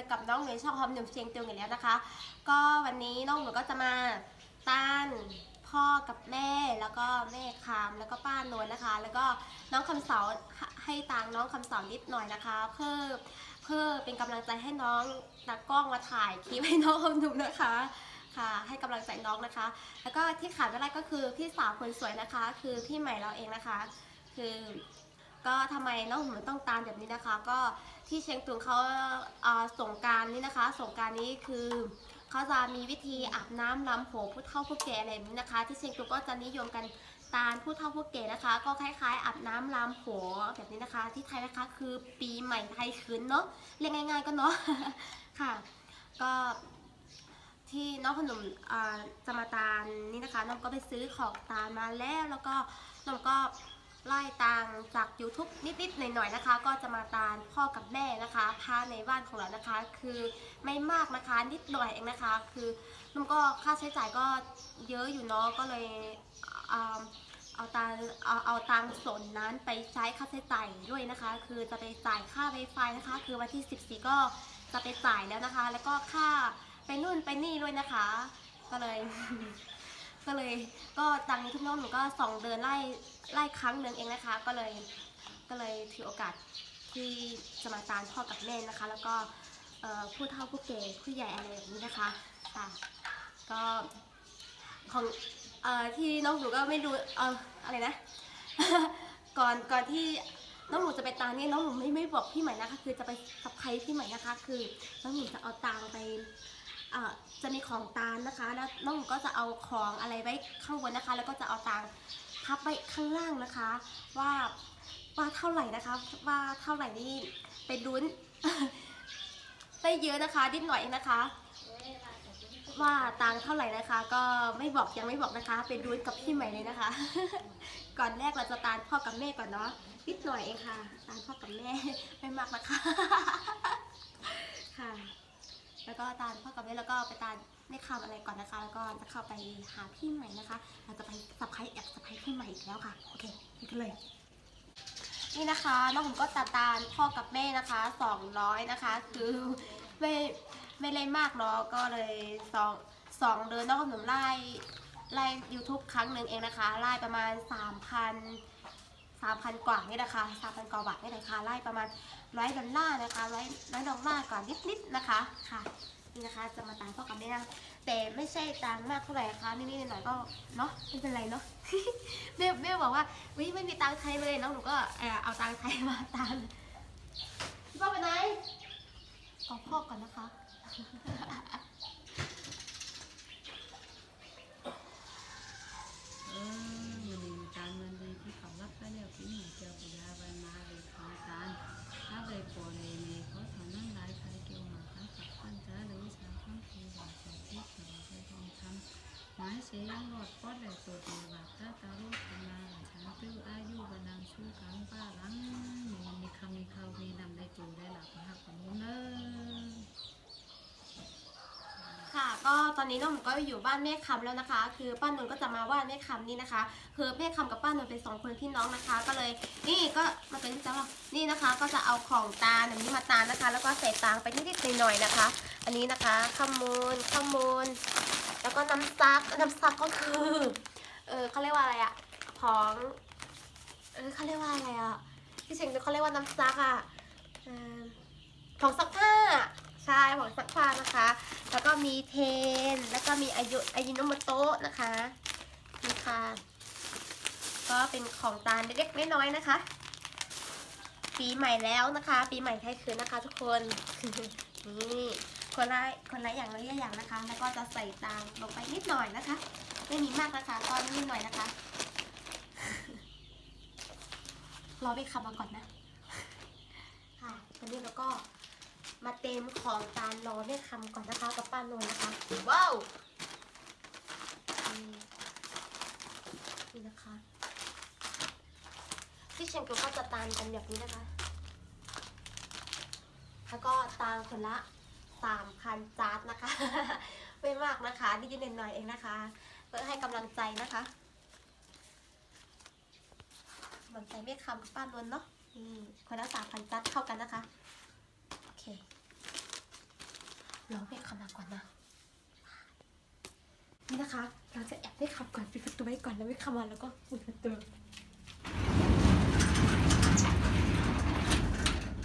อกับน้องหนูช่องฮอมหนุ่มเชียงตุงอีกแล้วนะคะ ก็วันนี้น้องหนูก็จะมาต้านพ่อกับแม่แล้วก็แม่คามแล้วก็ป้านวลนะคะ แล้วก็น้องคำเสาให้ตังน้องคำเสานิดหน่อยนะคะ เพื่อเพื่อเป็นกำลังใจให้น้องตากล้องมาถ่ายคลิปให้น้องหนุ่มนะคะค่ะให้กำลังใจน้องนะคะ แล้วก็ที่ขาดไม่ได้ก็คือพี่สาวคนสวยนะคะ คือพี่ใหม่เราเองนะคะ คือ ก็ทำไมน้องหนูต้องตามแบบนี้นะคะ ก็ ที่เชียงตุงเขาเอ่อสงการนี่นะคะสงการนี้คือเขาจะมีวิธีอาบน้ำลำโผผู้เฒ่าผู้แก่อะไรแบบนี้นะคะ ที่เชียงตุงก็จะนิยมกันตามผู้เฒ่าผู้แก่นะคะ ก็คล้ายๆอาบน้ำลำโผแบบนี้นะคะ ที่ไทยนะคะคือปีใหม่ไทยคืนเนาะเรียกง่าย ๆก็เนาะค่ะ ก็ที่น้องขนมจะมาตาลนี่นะคะน้องก็ไปซื้อของตาลมาแล้วแล้วก็น้องก็ ไล่ตางจาก YouTube นิดๆหน่อยๆนะคะ ก็จะมาตาลพ่อกับแม่นะคะพาในบ้านของเรานะคะ คือไม่มากนะคะนิดหน่อยเองนะคะ คือน้องก็ค่าใช้จ่ายก็เยอะอยู่เนาะก็เลยอ่าเอาตังเอาเอาตังส่วนนั้นไปใช้ค่าใช้จ่ายด้วยนะคะ คือจะไปจ่ายค่าไวไฟนะคะ คือวันที่ 14 ก็จะไปจ่ายแล้วนะคะ แล้วก็ค่าไปนู่นไปนี่ด้วยนะคะ ก็เลย ก็เลยก็ตังค์ทุกน้องหนูก็สองเดือนไล่ไล่ครั้งหนึ่งเองนะคะ ก็เลยก็เลยถือโอกาสที่จะมาตามพ่อกับแม่นะคะ แล้วก็ผู้เฒ่าผู้แก่ผู้ใหญ่อะไรแบบนี้นะคะค่ะก็ของอที่น้องหนูก็ไม่รู้เอออะไรนะ ก่อนก่อนที่น้องหนูจะไปตามนี่น้องหนูไม่ไม่บอกพี่ใหม่นะคะ คือจะไปสับไพรพี่ใหม่นะคะ คือน้องหนูจะเอาตังไป จะมีของตาลนะคะ แล้วน้องหนูก็จะเอาของอะไรไว้ข้างบนนะคะ แล้วก็จะเอาตังพับไว้ข้างล่างนะคะ ว่าว่าเท่าไหร่นะคะ ว่าเท่าไหร่นี่ไปลุ้นได้เยอะนะคะนิดหน่อยนะคะ ว่าตังเท่าไหร่นะคะ ก็ไม่บอกยังไม่บอกนะคะไปลุ้นกับพี่ใหม่เลยนะคะ ก่อนแรกเราจะตามพ่อกับแม่ก่อนเนาะนิดหน่อยเองค่ะตามพ่อกับแม่ไม่มากนะคะ แล้วก็ ตามพ่อกับแล้วก็ไปตามไม่คำอะไรก่อนนะคะ แล้วก็จะเข้าไปหาพี่ใหม่นะคะ เราจะไปสับไครแอบสับไครพี่ใหม่อีกแล้วค่ะ โอเคไปกันเลย นี่นะคะน้องผมก็ตาตาลพ่อกับแม่นะคะ200นะคะ คือไม่ไม่เลยมากเนาะก็เลยสองสองเดือนน้องขนมไล่ไล่ YouTube ครั้งหนึ่งเองนะคะไล่ประมาณ3,000 3,000 กว่านี่นะคะ3,000กว่าบาทนี่นะคะไล่ประมาณร้อยดอลลาร์นะคะร้อยร้อยดอลลาร์ก่อนนิดๆนะคะค่ะ นะคะ จะมาตังพ่อกับแม่นะแต่ไม่ใช่ตังมากเท่าไหร่นะคะนิดๆหน่อยๆก็เนาะไม่เป็นไรเนาะแม่แม่บอกว่าวิไม่มีตังไทยเลยน้องหนูก็เออเอาตังไทยมาตังพี่พ่อไปไหนขอพ่อก่อนนะคะ เออมันมีการมันดีที่เขารับไปแล้วที่หนูเจ้าปุยาวันมาเลยทางการถ้าเลยปอเลยเมเขาถอนนั่งลายใครเกี่ยวมาทั้งขับขั้นจ้าหรือวิชาข้างคือว่าจะที่เขาใช้ทองคำหมาย เสียงหลอดปอดเลยตัวดีว่าถ้าตาลูกทำนาฉันตื้ออายุบันดังชู้กังป้าหลังมีมีคำมีเขามีนำได้จูได้หลับหักของมุนเนอค่ะก็ตอนนี้น้องหนูก็อยู่บ้านแม่คำแล้วนะคะ คือป้านนท์ก็จะมาว่าแม่คำนี่นะคะคือแม่คำกับป้านนท์เป็นสองคนพี่น้องนะคะ ก็เลยนี่ก็มาเป็นจ้านี่นะคะ ก็จะเอาของตาแบบนี้มาตานะคะ แล้วก็ใส่ตังไปนิดๆหน่อยๆนะคะ อันนี้นะคะข้าวมูลข้าวมูล แล้วก็น้ำซักน้ำซักก็คือ เออเขาเรียกว่าอะไรอะของเออเขาเรียกว่าอะไรอะที่เชงเขาเรียกว่าน้ำซักอะออของซักผ้าใช่ของซักผ้านะคะ แล้วก็มีเทน แล้วก็มีอายุอายุโนโมโตะนะคะนี่ค่ะก็เป็นของตาลเล็กๆน้อยๆนะคะ ปีใหม่แล้วนะคะ ปีใหม่ไทยคืนนะคะทุกคนนี่ คนละคนละอย่างละอย่างนะคะ แล้วก็จะใส่ตามลงไปนิดหน่อยนะคะ ไม่มีมากนะคะก็นิดหน่อยนะคะ รอไปขับมาก่อนนะ ค่ะตอนนี้เราก็มาเต็มของตาลรอแม่คำก่อนนะคะกับป้านนท์นะคะ ว้าวนี่นี่นะคะที่เชียงตุงก็จะตามกันแบบนี้นะคะ แล้วก็ตามคนละ สามพันจาร์ดนะคะ ไม่มากนะคะนิดๆหน่อยๆเองนะคะเพื่อให้กำลังใจนะคะกำลังใจแม่คำกับป้านวลเนาะนี่คนละสามพันจาร์ดเข้ากันนะคะโอเครอแม่คำมาก่อนนะนี่นะคะ เราจะแอบได้คำก่อนปิดประตูไว้ก่อนแล้วไม่คำมาแล้วก็ปิดประตู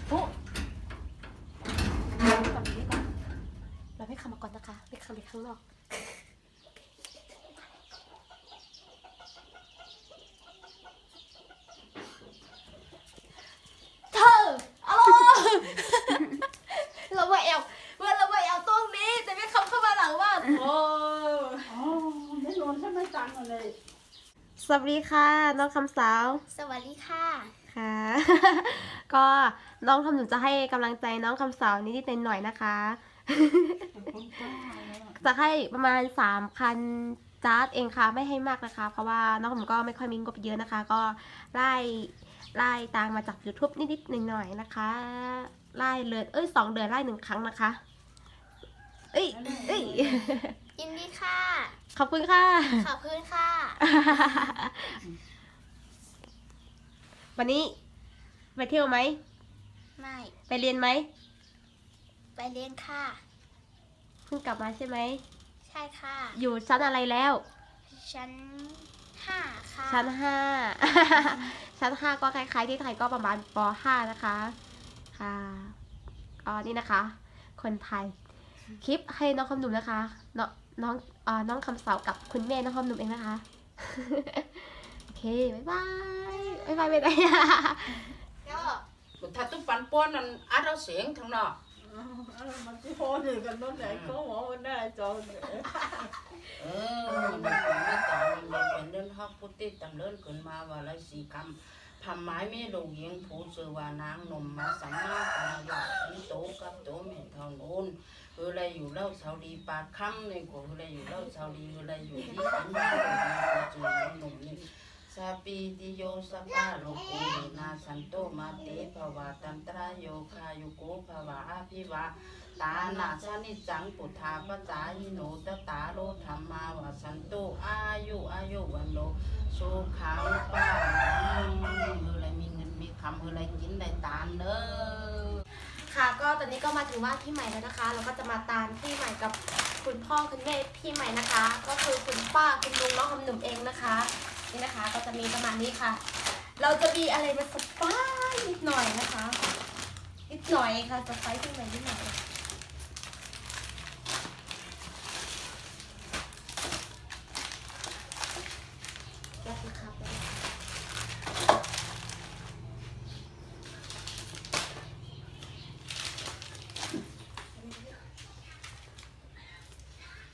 โอ้ก่อนนี้ก่อน เราไม่คำมาก่อนนะคะไม่คำไปข้างนอก เธออะไรเราว่าแอลเมื่อเราว่าแอลตรงนี้ แต่ไม่คำเข้ามาหลังว่าโอ้ อ๋อไม่โดนใช่ไหมตังค์เลย ส วัสดีค่ะน้องคำสาว สวัสดีค่ะ ค่ะ ก็น้องคำหนูจะให้กำลังใจน้องคำสาวนิดๆหน่อยๆนะคะ จะให้ประมาณสามพันจาร์ดเองค่ะไม่ให้มากนะคะ เพราะว่าน้องผมก็ไม่ค่อยมีงบเยอะนะคะ ก็ไล่ไล่ตามมาจาก YouTube นิดๆหน่อยๆนะคะไล่เลยเอ้ยสองเดือนไล่หนึ่งครั้งนะคะ เอ้ยเอ้ยยินดีค่ะ ขอบคุณค่ะ ขอบคุณค่ะ วันนี้ ไปเที่ยวไหม ไม่ ไปเรียนไหม ไปเรียนค่ะ เพิ่งกลับมาใช่ไหม ใช่ค่ะ อยู่ชั้นอะไรแล้ว ชั้นห้าค่ะ ชั้นห้า ชั้นห้าก็คล้ายๆ ที่ไทยก็ประมาณปห้านะคะ ค่ะก็นี่นะคะ คนไทย คลิปให้น้องคำหนุ่มนะคะ น้องน้องเอ่อ น้องคำสาวกับคุณแม่น้องคำหนุ่มเองนะคะ โอเคบ๊ายบายบ๊ายบายไปไหนถ้าตุ้ปันป้อนนั่นอัดเอาเสียงทางนอกมันที่โหนี่กันนั่นไหนเขาหมอมันได้จอเนี่ยเออมันเป็นไม่ต่างมันเป็นเดินฮอกพุทธิตำเลินขึ้นมาว่าไรสีคำพำไม้ไม่ลูกยิงผู้สื่อว่านางนมมาสัมมาปายาเป็นโตกับโตแม่เท่านู้นคือ อะไรอยู่เล่าเสาดีปากคำในก็คืออะไรอยู่เล่าเสาดีคืออะไรอยู่ที่ขันธ์ก็จือนางนมนี่สาปีติโยสปาโลโกนาสันโตมาเตภวาตันตรายโยคายุโกภวาอาภิวาตานาสนิจังปุถาปจายิโนตตาโลธรรมาวาสันโตอายุอายุวันโลสุขังป้าเมื่อไรมีเงินมีคำเมื่อไรกินได้ตานเด้อ ค่ะ ก็ตอนนี้ก็มาถึงว่าพี่ใหม่แล้วนะคะ เราก็จะมาตามพี่ใหม่กับคุณพ่อคุณแม่พี่ใหม่นะคะ ก็คือคุณป้าคุณลุงน้องคำหนุ่มเองนะคะ นี่นะคะก็จะมีประมาณนี้ค่ะ เราจะมีอะไรมาสปายนิดหน่อยนะคะนิดหน่อยค่ะสปายพี่ใหม่นิดหน่อยกนะครับ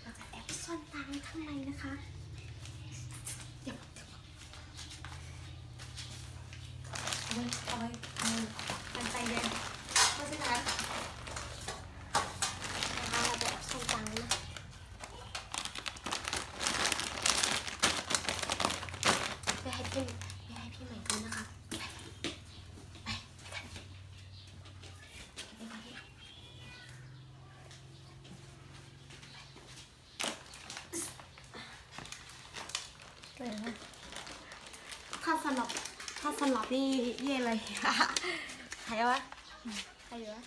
เราจะแอบซ่อนตังค์ไว้ข้างในนะคะ เดี๋ยวเดี๋ยวเอาไว้เอาไว้เอาไว้กันใจเย็นเพราะฉะนั้นนะคะเราจะแอบซ่อนตังค์นะไม่ให้พี่ไม่ให้พี่ใหม่ดูนะคะไปไปไปกันไปกันนะ ไปนะถ้าสลับถ้าสลับนี่เย่เลย ใครวะใครวะ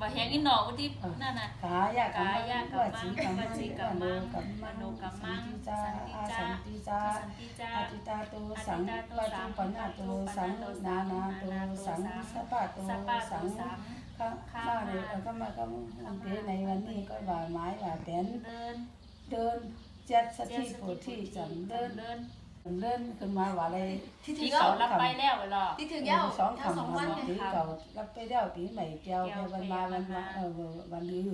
บ่แหงอีหนอว่าที่นั่นน่ะกายะกายะกัมมังกัมวจีกัมมังกัมมมังโนกัมมังสันติจาสันติจาสันติจาสันติจาอติตาโตสังปัจจุปนาโตสังนานาโตสังสัปปะโตสัปปะโตสังสั งข้าข้าเนี่ยก็มาก็ในวันนี้ก็ว่าไม้ว่าแตนเดินเดินเจ็ดสถิโพธิจันเดินเดินเดินขึ้นมาว่าอะไรที่เขารับไปแล้วเหรอที่ถึงเย้าสองเย้าคำสองวันปีเนี่ยเก่ารับไปเดียวปีใหม่เกี่ยวเพียวันมาวันมาเออวันลือ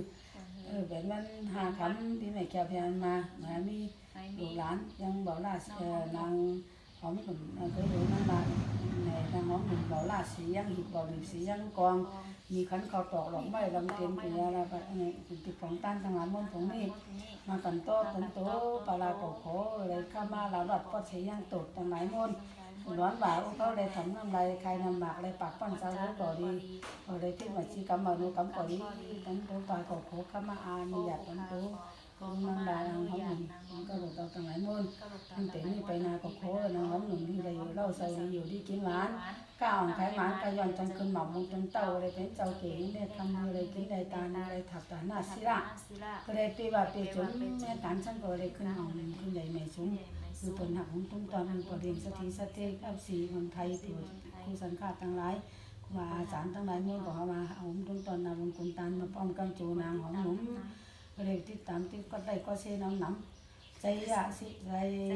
เออแบบวันหาคำปีใหม่เกี่ยวเพียวันมามามีไม่ลูมีกหลานยังบอกลาเออนางหอมผมเคยรู้นางมาในนางหอมผมบอกลาสียังหิบบอกหิบสียังกอง มีขันเขาตอกหลอกไม้ลำเต็มปีอะไรไปอะไรติดของต้านทางหลานมนผงนี่มาตันโตตันโตปลาโกโขอะไรข้ามาลาบัดก็สียังตดทางหลายมนร้อนบ่าเขาเลยทำน้ำลายใครน้ำหมากเลยปากปั้นเจ้าก็ดีอะไรที่มาชีกรรมมาโนกรรมก็ดีตันโตปลาโกโขข้ามาอามีอยากตันโต con mang đà làm không mình không có được tao tao lại môn anh tiện đi ไปนาก็โคนะหอมหนุ่มนี่เลยเล่าใส่อยู่ที่กินหวานก้าวไขมันกระย่อนจังขึ้นหม่อมมงจนเต้าอะไรเป็นเจ้าเก๋ได้ทำอะไรกินได้ตาอะไรถักตาหน้าสิละศิลาก็เลยปีว่าปีจุนแม่ตานฉันก็เลยขึ้นหอมขึ้นใหญ่แม่สูงคือผลหักของตุ้มตอนมีประเด็นสติสติอับสีคนไทยตัวครูสังฆาทั้งหลายครูบาอาจารย์ทั้งหลายมุ่งก็มาเอาตุ้มตอนนำกุลตานมาป้อมกันจูนางหอมหนุ่มก็ เลยติดตามติดก็ได้ก็เสน้ำน้ำใจยาสิใจ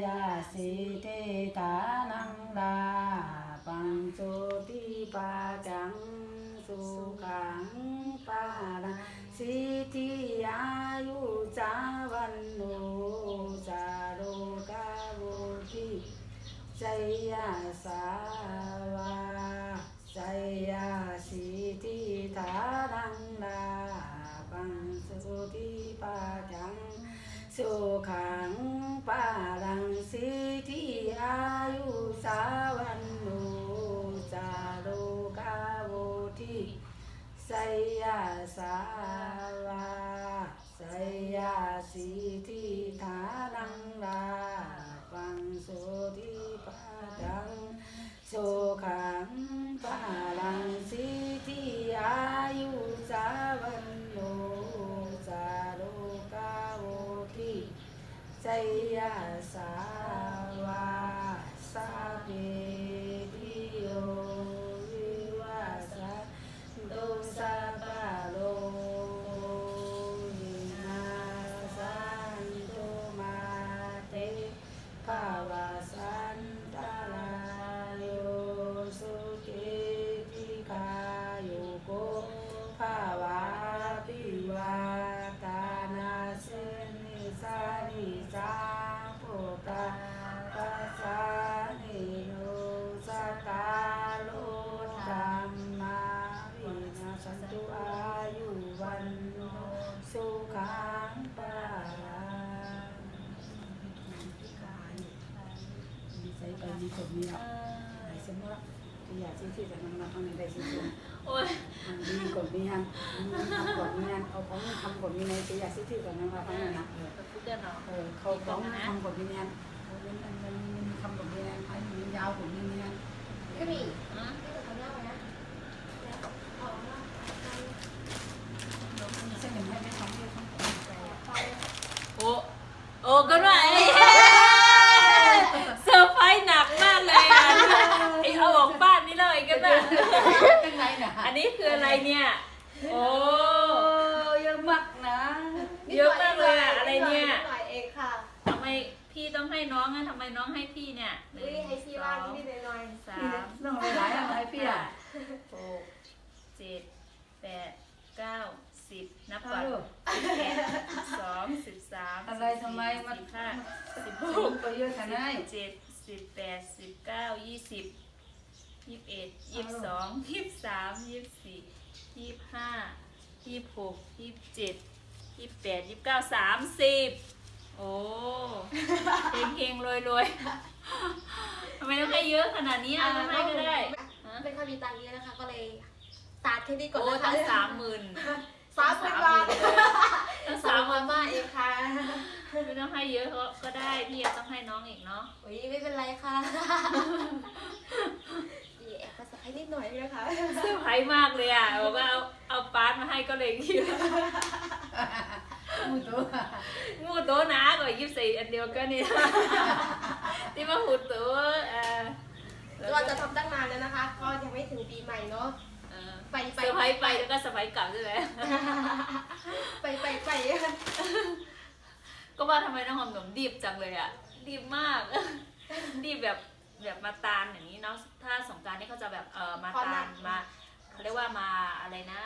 ยาสิเตตานังดาปังโจติปาจังสุขังปาลังสิทธิอายุจาวันโนจาโรกาโวทิใจยาสาวาใจยาสิทธิฐานังดาปัง สุติปาจังสุขังปารังสิทิอายุสาวันโนจาโรกาโวทิไสยาสาวาไสยาสิทิฐานังลาปังสุติปาจังสุขังปาลังสิ ยาสา ใจไปดีกว่ามีอะไหนสมมติว่าอยากที่ที่จะนำมาทำในใดสิ่งหนึ่งโอ้ยมันดีกว่ามีอันมันทำกว่ามีอันเอาของทำกว่ามีในที่อยากที่ที่จะนำมาทำนั่นนะเออพูดเดินเนาะเออเขาของทำกว่ามีอันมันมันมันมันทำกว่ามีอันไอ้มันยาวกว่ามีอันก็มี ฮะ ที่เขาเล่านะแล้วออกมา เส้นหนึ่งให้ไม่ทำที่ทำกว่าแต่ ไป โอ้โอ้ก็ว่าไอ้เซอร์ไพรส์หนักมากเลยอะไอ้เอาออกบ้านนี่เลยกันน่ะ ยังไงน่ะ อันนี้คืออะไรเนี่ย โอ้ เยอะมากนะ เยอะมากเลยอะอะไรเนี่ย ดหน่อยเองค่ะ ทำไมพี่ต้องให้น้องอะทำไมน้องให้พี่เนี่ยหนึ่ อุ้ย ง ให้ซี ส บ้า อน ง นิดๆหน่อย สาม ต้องหลายอะไรพี่อะ หกเจ็ดแปดเก้าสิบนับ ฮั ก่อ ล น โหล สิบเอ็ดสิบสองสิบสาม อะไรทำไมมัน สิบห้าสิบห สู ก ง ไปเยอะขนาดไหนสิบเจ็ดสิบแปดสิบเก้ายี่สิบยี่สิบเอ็ดยี่สิบสองยี่สิบสามยี่สิบสี่ยี่สิบห้ายี่สิบหกยี่สิบเจ็ดยี่สิบแปดยี่สิบเก้าสามสิบโอ้เฮงเฮงรวยรวยทำไมต้องให้เยอะขนาดนี้อะไม่ให้ก็ได้ฮะเป็นค่ามีตังค์เยอะนะคะ ก็เลยตัดที่นี่ก่อนโอ้นะคะทั้งสามหมื่นสามพันบาททั้งสาสามมหพัมื่นนบาทเองค่ะ ไม่ต้องให้เยอะก็ก็ได้พี่ยังต้องให้น้องอีกเนาะอุ้ยไม่เป็นไรค่ะ ดีแอบภาษาให้นิดหน่อยนะคะเซอร์ไพรส์มากเลยอะบอกว่าเอาเอาปาร์ตมาให้ก็เลยคิดว่ามูตัวงูโตะนะก็ยิบใส่อันเดียวกันนี่ ที่มาหูตัวเออแล้วเราจะทำตั้งนานแล้วนะคะ ก็ยังไม่ถึงปีใหม่เนาะ เออไปไปเซอร์ไพรส์ไปแล้วก็เซอร์ไพรส์กลับใช่ไหม ไปไปไป ก็ว่าทำไมน้องหอมหนุ่มดีบจังเลยอะดีบมาก ดีบแบบแบบมาตานอย่างนี้เนาะถ้าสงกรารนี่เขาจะแบบเออมาตานมาเขาเรียกว่ามาอะไรนะ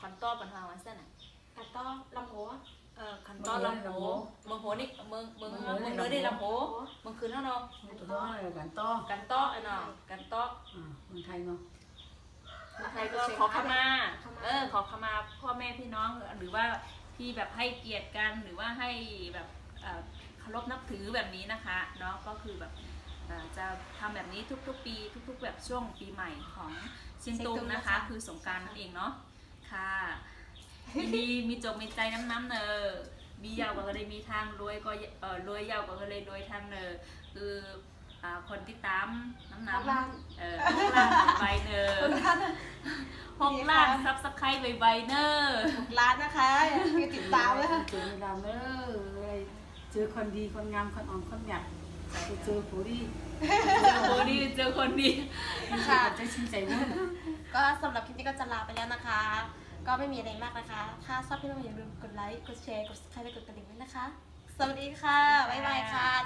คอนโต้ปันทางวันเส้นอะกัดต้อลำหัวเออคันต้อนลำโพเมืองโหนี่เมืองเมืองเมืองเนื้อได้ลำโพเมืองคืนเท่าเนาะมูตัวอะไรกันต่อกันโต้อะเนาะกันโต้อ่าคนไทยเนาะ ใครก็ขอขมา เออ ขอขมาพ่อแม่พี่น้องหรือว่า พี่แบบให้เกียรติกันหรือว่าให้แบบเอ่อเคารพนับถือแบบนี้นะคะเนาะก็คือแบบเอ่อจะทำแบบนี้ทุกๆ ปี ทุก ๆ แบบช่วงปีใหม่ของเชียงตุงนะคะ คือสงกรารนั่นเองเนาะค่ะยินดีมีจบมีใจน้ำๆเนอมียาวก็เลยมีทางรวยก็เออรวยยาวก็เลยรวยทางเนอคือ อ่าคนที่ตามน้ำหนัหกกล้าน เออหกล้านใบเนอหกล้านซับสไครต์ใบเนอหกล้านนะคะคือติดตามเลยค่ะเจอดาวเด้ออะไรเจอคนดีคนงามคนอ่อนคนหยัดเจอผู้ดีเจอคนดีเจอคนดี ค่ะใจชื่นใจมุ่นก็สำหรับคลิปนี้ก็จะลาไปแล้วนะคะ ก็ไม่มีอะไรมากนะคะ ถ้าชอบพี่น้องอย่าลืมกดไลค์ กดแชร์ กด subscribe และกดกระดิ่งด้วยนะคะ สวัสดีค่ะ บ๊ายบายค่ะ